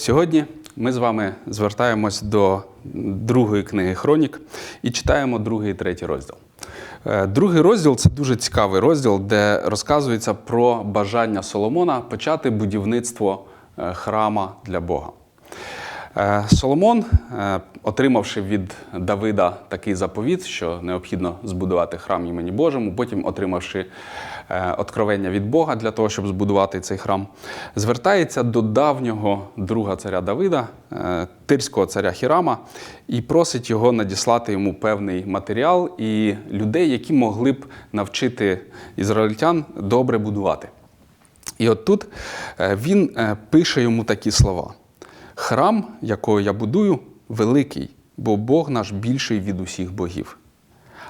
Сьогодні ми з вами звертаємось до другої книги Хронік і читаємо другий і третій розділ. Е, Другий розділ це дуже цікавий розділ, де розказується про бажання Соломона почати будівництво е, храма для Бога. Е, Соломон, е, отримавши від Давида такий заповіт, що необхідно збудувати храм імені Божому, потім отримавши е, откровення від Бога для того, щоб збудувати цей храм, звертається до давнього друга царя Давида, тирського царя Хірама, і просить його надіслати йому певний матеріал і людей, які могли б навчити ізраїльтян добре будувати. І от тут він пише йому такі слова: Храм, якого я будую, великий, бо Бог наш більший від усіх богів.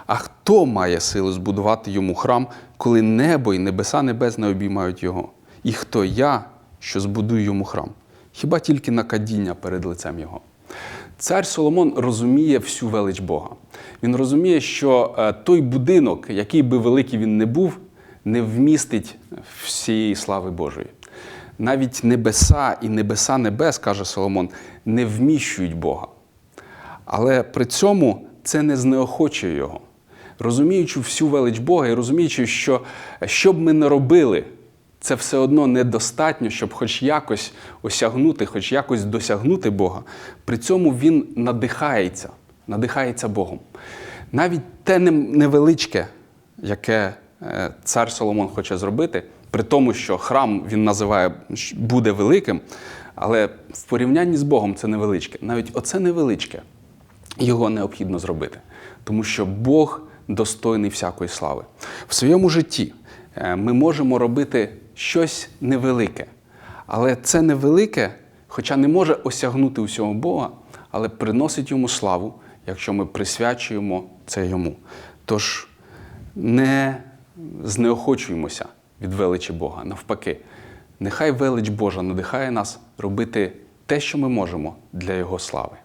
А хто має силу збудувати йому храм, коли небо і небеса небес не обіймають його? І хто я, що збудую йому храм? Хіба тільки на кадіння перед лицем його? Цар Соломон розуміє всю велич Бога. Він розуміє, що е, той будинок, який би великий він не був, не вмістить всієї слави Божої. Навіть небеса і небеса небес, каже Соломон, не вміщують Бога. Але при цьому це не знеохочує його. Розуміючи всю велич Бога і розуміючи, що що б ми не робили, це все одно недостатньо, щоб хоч якось осягнути, хоч якось досягнути Бога. При цьому він надихається, надихається Богом. Навіть те невеличке, яке е, цар Соломон хоче зробити, при тому, що храм він називає буде великим, але в порівнянні з Богом це невеличке. Навіть оце невеличке його необхідно зробити, тому що Бог достойний всякої слави. В своєму житті е, ми можемо робити щось невелике, але це невелике, хоча не може осягнути усього Бога, але приносить йому славу, якщо ми присвячуємо це йому. Тож не знеохочуємося від величі Бога. Навпаки, нехай велич Божа надихає нас робити те, що ми можемо для Його слави.